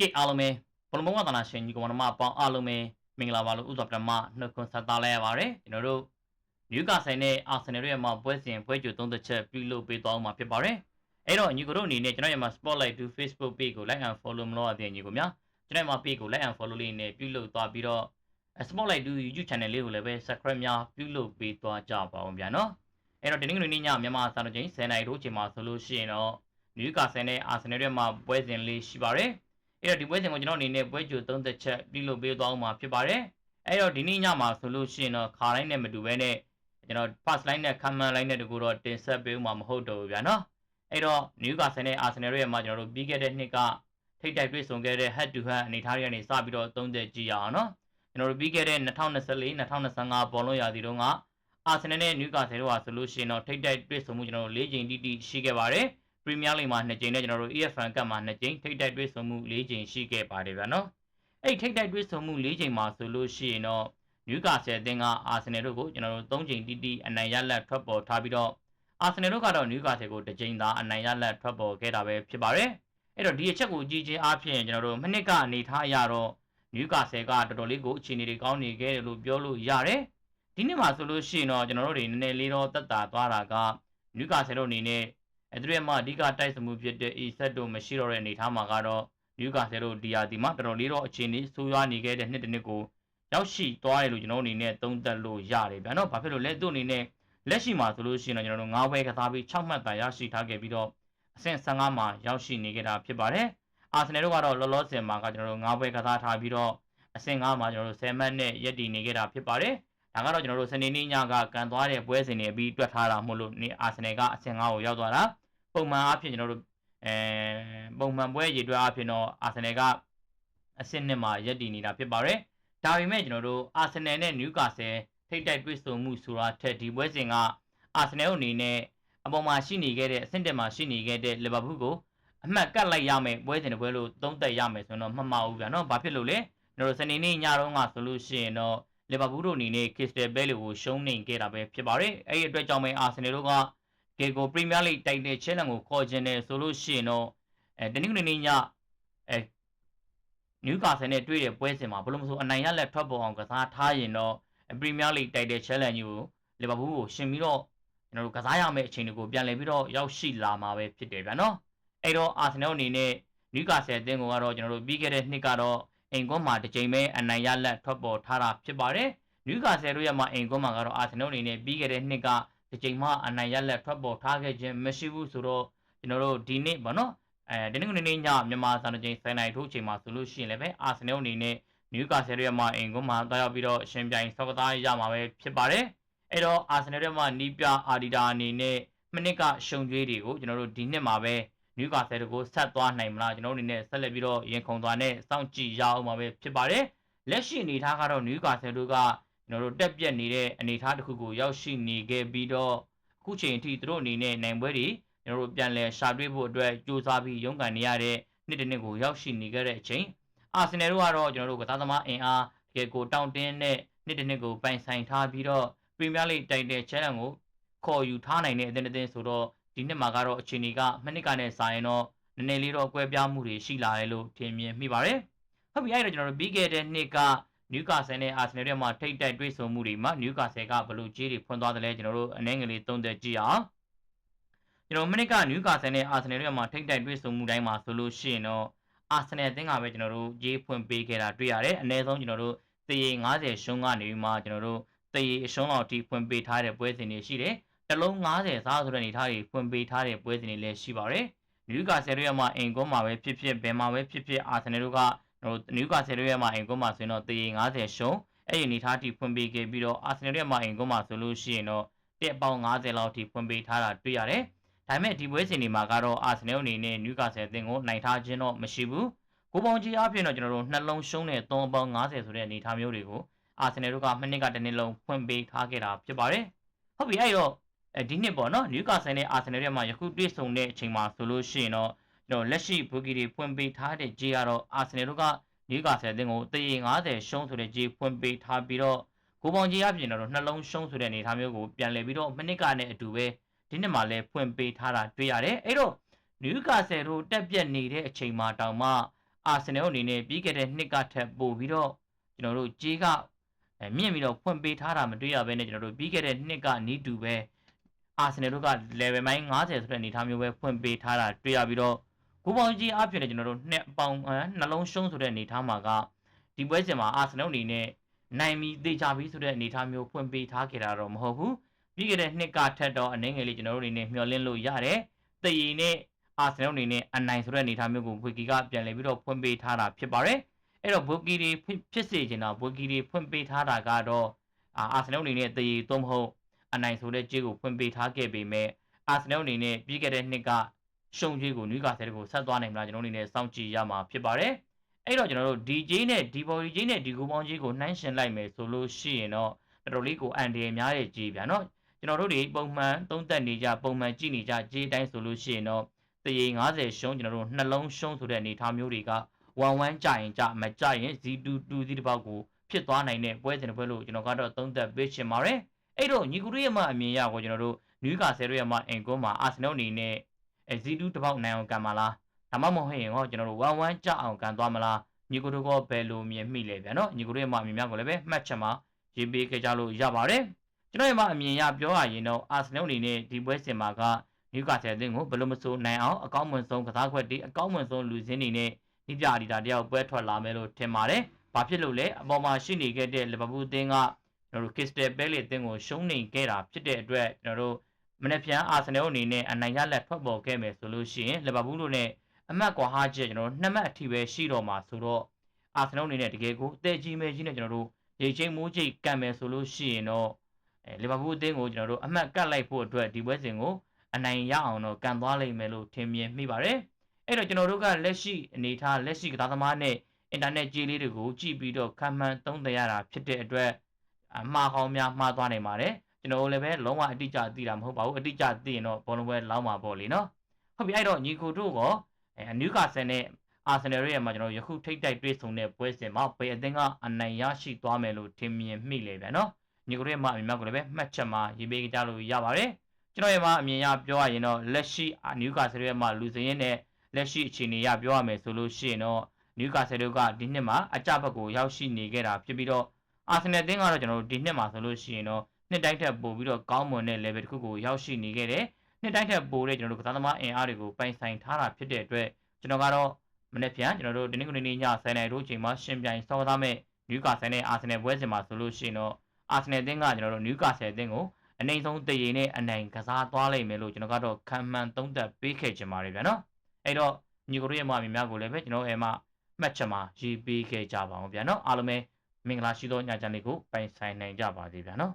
ကစ်အားလုံးပဲဘလုံးဘုံဝါသနာရှင်ညီကောင်မတို့ပေါင်းအားလုံးပဲမင်္ဂလာပါလို့ဥစွာပထမနှုတ်ခွန်းဆက်သလိုက်ရပါတယ်ကျွန်တော်တို့နယူကာဆယ်နဲ့အာဆင်နယ်ရဲ့မှာပွဲစဉ်ပွဲကြိုသုံးသက်ချက်ပြုလုပ်ပေးသွားမှာဖြစ်ပါတယ်အဲ့တော့ညီကိုတို့အနေနဲ့ကျွန်တော်ရဲ့မှာ Spotlight to Facebook page ကို like and follow မလို့အပြင်ညီကိုများကျွန်တော်ရဲ့မှာ page ကို like and follow လေးနဲ့ပြုလုပ်သွားပြီးတော့ Spotlight to YouTube channel လေးကိုလည်းပဲ subscribe များပြုလုပ်ပေးသွားကြပါအောင်ဗျာနော်အဲ့တော့ဒီနေ့နေ့ညမြန်မာစံတော်ချိန်10:00နာရီတို့ချိန်မှာဆိုလို့ရှိရင်တော့နယူကာဆယ်နဲ့အာဆင်နယ်ရဲ့မှာပွဲစဉ်လေးရှိပါတယ် အဲ့တော့ဒီပွဲစဉ်ကိုကျွန်တော်အနေနဲ့ပွဲကြိုသုံးသက်ချက်ပြုလုပ်ပေးသွားအောင်မှာဖြစ်ပါတယ်အဲ့တော့ဒီနေ့ညမှာဆိုလို့ရှိရင်တော့ခါတိုင်းနဲ့မတူဘဲနဲ့ကျွန်တော် pass line နဲ့ command line နဲ့တကူတော့တင်ဆက်ပေးဦးမှာမဟုတ်တော့ဘူးဗျာနော်အဲ့တော့ Newcastle နဲ့ Arsenal ရဲ့မှာကျွန်တော်တို့ပြီးခဲ့တဲ့နှစ်ကထိပ်တိုက်တွေ့ဆုံခဲ့တဲ့ head to head အနေအထားတွေကနေစပြီးတော့သုံးသက်ကြည့်ရအောင်နော်ကျွန်တော်တို့ပြီးခဲ့တဲ့2024 2025ဘောလုံးရာသီတုန်းက Arsenal နဲ့ Newcastle တို့ဟာဆိုလို့ရှိရင်တော့ထိပ်တိုက်တွေ့ဆုံမှုကျွန်တော်တို့၄ချိန်တိတိရှိခဲ့ပါတယ် ပရီးမီးယားလိဂ်မှာ2ကြိမ်နဲ့ကျွန်တော်တို့ EFL ကပ်မှာ2ကြိမ်ထိပ်တိုက်တွေ့ဆုံမှု4ကြိမ်ရှိခဲ့ပါတယ်ဗျာနော်အဲ့ထိပ်တိုက်တွေ့ဆုံမှု4ကြိမ်မှာဆိုလို့ရှိရင်တော့နယူကာဆယ်အသင်းကအာဆင်နယ်တို့ကိုကျွန်တော်တို့3ကြိမ်တိတိအနိုင်ရလက်ထွက်ပေါ်ထားပြီးတော့အာဆင်နယ်တို့ကတော့နယူကာဆယ်ကို2ကြိမ်သာအနိုင်ရလက်ထွက်ပေါ်ခဲ့တာပဲဖြစ်ပါတယ်အဲ့တော့ဒီအချက်ကိုကြည့်ချင်းအားဖြင့်ကျွန်တော်တို့မနစ်ကအနေထားအရတော့နယူကာဆယ်ကတော်တော်လေးကိုအခြေအနေတွေကောင်းနေခဲ့တယ်လို့ပြောလို့ရတယ်ဒီနေ့မှာဆိုလို့ရှိရင်တော့ကျွန်တော်တို့တွေနည်းနည်းလေးတော့တက်တာသွားတာကနယူကာဆယ်တို့အနေနဲ့ အဲသူရဲ့မှာအဓိကတိုက်စမှုဖြစ်တဲ့ E set တို့မရှိတော့တဲ့အနေအထားမှာကတော့နယူကာဆယ်တို့ဒီယာဒီမှာတော်တော်လေးတော့အခြေအနေဆိုးရွားနေခဲ့တဲ့နှစ်တစ်နှစ်ကိုရောက်ရှိသွားတယ်လို့ကျွန်တော်အနေနဲ့သုံးသပ်လို့ရတယ်ဗျာနော်။ဘာဖြစ်လို့လဲသူ့အနေနဲ့လက်ရှိမှာဆိုလို့ရှိရင်တော့ကျွန်တော်တို့9ဘဲကစားပြီး6မှတ်သာရရှိထားခဲ့ပြီးတော့အဆင့်15မှာရောက်ရှိနေခဲ့တာဖြစ်ပါတယ်။အာဆင်နယ်တို့ကတော့လောလောဆယ်မှာကကျွန်တော်တို့9ဘဲကစားထားပြီးတော့အဆင့်5မှာကျွန်တော်တို့10မှတ်နဲ့ရပ်တည်နေခဲ့တာဖြစ်ပါတယ်။ ဒါကတော့ကျွန်တော်တို့စနေနေ့ညကကန်သွားတဲ့ပွဲစဉ်တွေပြီးတွက်ထားတာမို့လို့နေအာဆင်နယ်ကအဆင့်5ကိုရောက်သွားတာပုံမှန်အားဖြင့်ကျွန်တော်တို့အဲပုံမှန်ပွဲရည်တွက်အားဖြင့်တော့အာဆင်နယ်ကအဆင့်2မှာရပ်တည်နေတာဖြစ်ပါတယ်ဒါပေမဲ့ကျွန်တော်တို့အာဆင်နယ်နဲ့နယူကာဆယ်ထိပ်တိုက်တွေ့ဆုံမှုဆိုတာထက်ဒီပွဲစဉ်ကအာဆင်နယ်အနေနဲ့အပေါ်မှာရှိနေခဲ့တဲ့အဆင့်တက်မှာရှိနေခဲ့တဲ့လီဗာပူးကိုအမှတ်ကတ်လိုက်ရမယ်ပွဲစဉ်တစ်ပွဲလို့သုံးသက်ရမယ်ဆိုတော့မှတ်မအောင်ဗျာနော်ဘာဖြစ်လို့လဲကျွန်တော်တို့စနေနေ့ညတော့ကဆိုလို့ရှိရင်တော့ လီဗာပူးတို့အနေနဲ့ခရစ္စတယ်ဘဲလီကိုရှုံးနေခဲ့တာပဲဖြစ်ပါတယ်အဲ့ဒီအတွက်ကြောင့်ပဲအာဆင်နယ်တို့ကဂေကိုပရီးမီးယားလိဂ်တိုက်တဲ့ချဲလန်ကိုခေါ်ခြင်းတယ်ဆိုလို့ရှိရင်တော့အဲတနင်္ဂနွေနေ့ညအဲနယူကာဆယ်နဲ့တွေ့တဲ့ပွဲစဉ်မှာဘလို့မဆိုအနိုင်ရလက်ထွက်ပေါ်အောင်ကစားထားရင်တော့ပရီးမီးယားလိဂ်တိုက်တဲ့ချဲလန်ကြီးကိုလီဗာပူးကိုရှင်ပြီးတော့ကျွန်တော်တို့ကစားရမယ့်အချိန်တွေကိုပြန်လည်ပြီးတော့ရောက်ရှိလာမှာပဲဖြစ်တယ်ဗျာနော်အဲ့တော့အာဆင်နယ်အနေနဲ့နယူကာဆယ်အသင်းကတော့ကျွန်တော်တို့ပြီးခဲ့တဲ့နှစ်ကတော့ အိမ်ကွန်းမှာတစ်ချိန်ပဲအနိုင်ရလက်ထွက်ပေါ်ထားတာဖြစ်ပါတယ်နယူကာဆယ်တို့ရဲ့မှာအိမ်ကွန်းမှာကတော့အာဆင်နယ်အနေနဲ့ပြီးခဲ့တဲ့နှစ်ကဒီချိန်မှအနိုင်ရလက်ထွက်ပေါ်ထားခဲ့ခြင်းမရှိဘူးဆိုတော့ကျွန်တော်တို့ဒီနေ့ပေါ့နော်အဲဒီနေ့ကနေညမြန်မာစံတော်ချိန်7နိုင်ထိုးချိန်မှာဆိုလို့ရှိရင်လည်းပဲအာဆင်နယ်အနေနဲ့နယူကာဆယ်ရဲ့မှာအင်ကွန်းမှာတွားရောက်ပြီးတော့ရှင်ပြိုင်ဆော့ကစားရမှာပဲဖြစ်ပါတယ်အဲ့တော့အာဆင်နယ်ရဲ့မှာနီးပြအာဒီတာအနေနဲ့မိနစ်ကရှုံကြွေးတွေကိုကျွန်တော်တို့ဒီနှစ်မှာပဲ နယူကာဆယ်ကိုဆက်သွားနိုင်မလားကျွန်တော်တို့အနေနဲ့ဆက်လက်ပြီးတော့ရင်ခုန်သွားနဲ့စောင့်ကြည့်ရအောင်ပါပဲဖြစ်ပါတယ်လက်ရှိအနေထားကတော့နယူကာဆယ်တို့ကကျွန်တော်တို့တက်ပြက်နေတဲ့အနေအထားတစ်ခုကိုရောက်ရှိနေခဲ့ပြီးတော့အခုချိန်အထိသူတို့အနေနဲ့နိုင်ပွဲတွေကျွန်တော်တို့ပြန်လည်ရှာတွေ့ဖို့အတွက်ကြိုးစားပြီးရုန်းကန်နေရတဲ့နှစ်တစ်နှစ်ကိုရောက်ရှိနေခဲ့တဲ့အချိန်အာဆင်နယ်တို့ကတော့ကျွန်တော်တို့ကစားသမားအင်အားတကယ်ကိုတောင့်တင်းတဲ့နှစ်တစ်နှစ်ကိုပိုင်ဆိုင်ထားပြီးတော့ပရီးမီးယားလိတိုက်တဲ့ challenge ကိုခေါ်ယူထားနိုင်တဲ့အသင်းအသင်းဆိုတော့ ဒီနှစ်မှာကတော့အခြေအနေကမနှစ်ကနဲ့စာရင်တော့နည်းနည်းလေးတော့ကွဲပြားမှုတွေရှိလာတယ်လို့ထင်မြင်မိပါတယ်ဟုတ်ပြီအဲ့တော့ကျွန်တော်တို့ပြီးခဲ့တဲ့နှစ်ကနယူကာဆယ်နဲ့အာဆင်နယ်ရဲ့မှာထိတ်တိုက်တွေ့ဆုံမှုတွေမှာနယူကာဆယ်ကဘလို့ကြီးတွေဖွင့်သွားတယ်လဲကျွန်တော်တို့အနှဲငယ်လေးသုံးသက်ကြည့်အောင်ကျွန်တော်မနစ်ကနယူကာဆယ်နဲ့အာဆင်နယ်ရဲ့မှာထိတ်တိုက်တွေ့ဆုံမှုတိုင်းမှာဆိုလို့ရှိရင်တော့အာဆင်နယ်အသင်းကပဲကျွန်တော်တို့ကြီးဖွင့်ပေးခဲ့တာတွေ့ရတယ်အနည်းဆုံးကျွန်တော်တို့တရေ90ရှုံးကနေပြီးမှကျွန်တော်တို့တရေအရှုံးလောက်ထိဖွင့်ပေးထားတဲ့ပွဲစဉ်တွေရှိတယ် တလုံး90စားဆိုတဲ့အနေထားတွေဖွင့်ပေးထားတဲ့ပွဲစဉ်တွေလည်းရှိပါတယ်နယူကာဆယ်ရဲ့မှာအင်ကွန်းမှာပဲဖြစ်ဖြစ်ဘယ်မှာပဲဖြစ်ဖြစ်အာဆင်နယ်တို့ကဟိုနယူကာဆယ်ရဲ့မှာအင်ကွန်းမှာဆိုရင်တော့တရေ90ရှုံးအဲ့ဒီအနေထားထိဖွင့်ပေးခဲ့ပြီးတော့အာဆင်နယ်ရဲ့မှာအင်ကွန်းမှာဆိုလို့ရှိရင်တော့တက်ပေါင်း90လောက်ထိဖွင့်ပေးထားတာတွေ့ရတယ်ဒါပေမဲ့ဒီပွဲစဉ်တွေမှာကတော့အာဆင်နယ်အနေနဲ့နယူကာဆယ်အသင်းကိုနိုင်ထားခြင်းတော့မရှိဘူးကိုပေါင်းကြီးအပြင်တော့ကျွန်တော်တို့နှလုံးရှုံးတဲ့3ပေါင်း90ဆိုတဲ့အနေအထားမျိုးတွေကိုအာဆင်နယ်တို့ကမနစ်ကတစ်နှစ်လုံးဖွင့်ပေးထားခဲ့တာဖြစ်ပါတယ်ဟုတ်ပြီအဲ့တော့ အဲဒီနှစ်ပေါ့နော်နယူကာဆယ်နဲ့အာဆင်နယ်ရဲ့မှာယခုတွေ့ဆုံတဲ့အချိန်မှာဆိုလို့ရှိရင်တော့ကျွန်တော်လက်ရှိဘူဂီတွေဖွင့်ပေးထားတဲ့ဂျေကတော့အာဆင်နယ်တို့ကနယူကာဆယ်အသင်းကိုတရေ90ရှုံးဆိုတဲ့ဂျေဖွင့်ပေးထားပြီးတော့ကိုပေါင်းကြီးအပြင်တော့နှလုံးရှုံးဆိုတဲ့အနေအထားမျိုးကိုပြန်လည်ပြီးတော့မနစ်ကနဲ့အတူပဲဒီနှစ်မှာလည်းဖွင့်ပေးထားတာတွေ့ရတယ်အဲ့တော့နယူကာဆယ်တို့တက်ပြက်နေတဲ့အချိန်မှာတောင်မှအာဆင်နယ်အနေနဲ့ပြီးခဲ့တဲ့နှစ်ကထက်ပိုပြီးတော့ကျွန်တော်တို့ကြေးကအဲမြင့်ပြီးတော့ဖွင့်ပေးထားတာမတွေ့ရဘဲနဲ့ကျွန်တော်တို့ပြီးခဲ့တဲ့နှစ်ကနီးတူပဲ အာဆင်နယ်တို့က level ပိုင်း90ဆိုတဲ့အနေအထားမျိုးပဲဖွင့်ပေးထားတာတွေ့ရပြီးတော့ကိုပေါင်းကြီးအဖြစ်နဲ့ကျွန်တော်တို့နှစ်ပေါင်းနှလုံးရှုံးဆိုတဲ့အနေအထားမှာကဒီပွဲစဉ်မှာအာဆင်နယ်အနေနဲ့နိုင်ပြီးသေချာပြီးဆိုတဲ့အနေအထားမျိုးဖွင့်ပေးထားခဲ့တာတော့မဟုတ်ဘူးပြီးခဲ့တဲ့နှစ်ကထက်တော့အနေငယ်လေးကျွန်တော်တို့အနေနဲ့မျှော်လင့်လို့ရတယ်တည်ရင်နဲ့အာဆင်နယ်အနေနဲ့အနိုင်ဆိုတဲ့အနေအထားမျိုးကိုဘွေကီကပြန်လည်ပြီးတော့ဖွင့်ပေးထားတာဖြစ်ပါတယ်အဲ့တော့ဘွေကီတွေဖြစ်စေချင်တာဘွေကီတွေဖွင့်ပေးထားတာကတော့အာဆင်နယ်အနေနဲ့တည်သုံးမဟုတ် အနိုင်ဆိုတဲ့ကြေးကိုဖွင့်ပေးထားခဲ့ပေမဲ့အာဆင်နယ်အနေနဲ့ပြီးခဲ့တဲ့နှစ်ကရှုံးကြေးကိုနယူကာဆယ်ကိုဆက်သွားနိုင်မလားကျွန်တော်အနေနဲ့စောင့်ကြည့်ရမှာဖြစ်ပါတယ်အဲ့တော့ကျွန်တော်တို့ DJ နဲ့ D-body ကြီးနဲ့ D-go ပေါင်းကြီးကိုနှိုင်းယှဉ်လိုက်မယ်ဆိုလို့ရှိရင်တော့တော်တော်လေးကိုအန်ဒီရများတဲ့ကြီးဗျာနော်ကျွန်တော်တို့တွေပုံမှန်သုံးသက်နေကြပုံမှန်ကြည့်နေကြကြေးတိုင်းဆိုလို့ရှိရင်တော့တရေ90ရှုံးကျွန်တော်တို့နှလုံးရှုံးဆိုတဲ့အနေအထားမျိုးတွေက1-1ကြရင်ကြမကြရင် Z2 2 Z တစ်ပေါက်ကိုဖြစ်သွားနိုင်တဲ့ပွဲစဉ်တစ်ပွဲလို့ကျွန်တော်ကတော့သုံးသက်ပေးချင်ပါတယ် အဲ့တော့ညီကူတို့ရဲ့မှအမြင်ရကိုကျွန်တော်တို့နယူကာဆယ်တို့ရဲ့မှအင်ကွန်းမှာအာဆင်နယ်အနေနဲ့ Z2 တစ်ပေါက်နိုင်အောင်ကံပါလားဒါမှမဟုတ်ရင်ဟောကျွန်တော်တို့1-1ကြအောင်ကန်သွားမလားညီကိုတို့ကဘယ်လိုမြင်မိလဲဗျာနော်ညီကိုတို့ရဲ့မှအမြင်များကိုလည်းပဲမှတ်ချက်မှာရေးပေးခဲ့ကြလို့ရပါတယ်ကျွန်တော်ရဲ့မှအမြင်ရပြောရရင်တော့အာဆင်နယ်အနေနဲ့ဒီပွဲစဉ်မှာကနယူကာဆယ်အသင်းကိုဘယ်လိုမဆိုနိုင်အောင်အကောင်းမွန်ဆုံးကစားခွက်တွေအကောင်းမွန်ဆုံးလူစင်းတွေနဲ့ဒီပြအဒီတာတယောက်ပွဲထွက်လာမယ်လို့ထင်ပါတယ်ဘာဖြစ်လို့လဲအပေါ်မှာရှိနေခဲ့တဲ့လီဗာပူးအသင်းက ကျွန်တော်တို့ Crystal Palace အသင်းကိုရှုံးနေခဲ့တာဖြစ်တဲ့အတွက်ကျွန်တော်တို့မနေ့ပြန်အာဆင်နယ်အနေနဲ့အနိုင်ရလက်ထွက်ပေါ်ခဲ့မယ်ဆိုလို့ရှိရင်လီဗာပူးတို့နဲ့အမှတ်ကွာဟာချက်ကျွန်တော်တို့နှစ်မှတ်အထိပဲရှိတော့မှာဆိုတော့အာဆင်နယ်အနေနဲ့တကယ်ကိုအသေးကြီးမဲကြီးနဲ့ကျွန်တော်တို့ရေချင်းမိုးချိတ်ကံမယ်ဆိုလို့ရှိရင်တော့အဲလီဗာပူးအသင်းကိုကျွန်တော်တို့အမှတ်ကတ်လိုက်ဖို့အတွက်ဒီပွဲစဉ်ကိုအနိုင်ရအောင်တော့ကန်သွားလိမ့်မယ်လို့ထင်မြင်မိပါတယ်အဲ့တော့ကျွန်တော်တို့ကလက်ရှိအနေထားလက်ရှိကစားသမားနဲ့အင်တာနက်ကြေးလေးတွေကိုကြည့်ပြီးတော့ခံမှန်းသုံးသပ်ရတာဖြစ်တဲ့အတွက် အမှားကောင်းများမှားသွားနိုင်ပါတယ်ကျွန်တော်လည်းပဲလုံးဝအတိအကျသိတာမဟုတ်ပါဘူးအတိအကျသိရင်တော့ဘောလုံးပွဲလောင်းမှာပေါ့လေနော်ဟုတ်ပြီအဲ့တော့ညီကိုတို့ကအဲနယူကာဆယ်နဲ့အာဆင်နယ်ရဲ့မှာကျွန်တော်ယခုထိတ်တိုက်တွေ့ဆုံတဲ့ပွဲစဉ်မှာဘယ်အသင်းကအနိုင်ရရှိသွားမယ်လို့ထင်မြင်မိလေဗျာနော်ညီကိုရဲ့မှာအမြင်များကိုလည်းပဲမှတ်ချက်မှာရေးပေးကြလို့ရပါတယ်ကျွန်တော်ရဲ့မှာအမြင်ရပြောရရင်တော့လက်ရှိနယူကာဆယ်ရဲ့မှာလူစင်းရင်နဲ့လက်ရှိအခြေအနေရပြောရမယ်ဆိုလို့ရှိရင်တော့နယူကာဆယ်တို့ကဒီနှစ်မှာအကြဘက်ကိုရောက်ရှိနေခဲ့တာဖြစ်ပြီးတော့ အာဆင်နယ်အသင်းကတော့ကျွန်တော်တို့ဒီနှစ်မှာဆိုလို့ရှိရင်တော့နှစ်တိုင်းထက်ပိုပြီးတော့ကောင်းမွန်တဲ့ level တစ်ခုကိုရောက်ရှိနေခဲ့တယ်နှစ်တိုင်းထက်ပိုတဲ့ကျွန်တော်တို့ကစားသမားအင်အားတွေကိုပိုင်ဆိုင်ထားတာဖြစ်တဲ့အတွက်ကျွန်တော်ကတော့မနေ့ပြန်ကျွန်တော်တို့ဒီနေ့ကနေည10:00နာရီတို့ချိန်မှာရှင်ပြိုင်ဆောင်းသားမဲ့နယူကာဆယ်နဲ့အာဆင်နယ်ပွဲစဉ်မှာဆိုလို့ရှိရင်တော့အာဆင်နယ်အသင်းကကျွန်တော်တို့နယူကာဆယ်အသင်းကိုအနိုင်ဆုံးတည်ရင်နဲ့အနိုင်ကစားသွားလိမ့်မယ်လို့ကျွန်တော်ကတော့ခံမှန်းသုံးသပ်ပေးခဲ့ချင်ပါတယ်ဗျာနော်အဲ့တော့ညီကိုတို့ရဲ့မအမြင်များကိုလည်းပဲကျွန်တော်အဲမှာမှတ်ချက်မှာရေးပေးခဲ့ကြပါအောင်ဗျာနော်အားလုံးပဲ မင်္ဂလာရှိသောညချမ်းလေးကိုပိုင်ဆိုင်နိုင်ကြပါစေဗျာနော်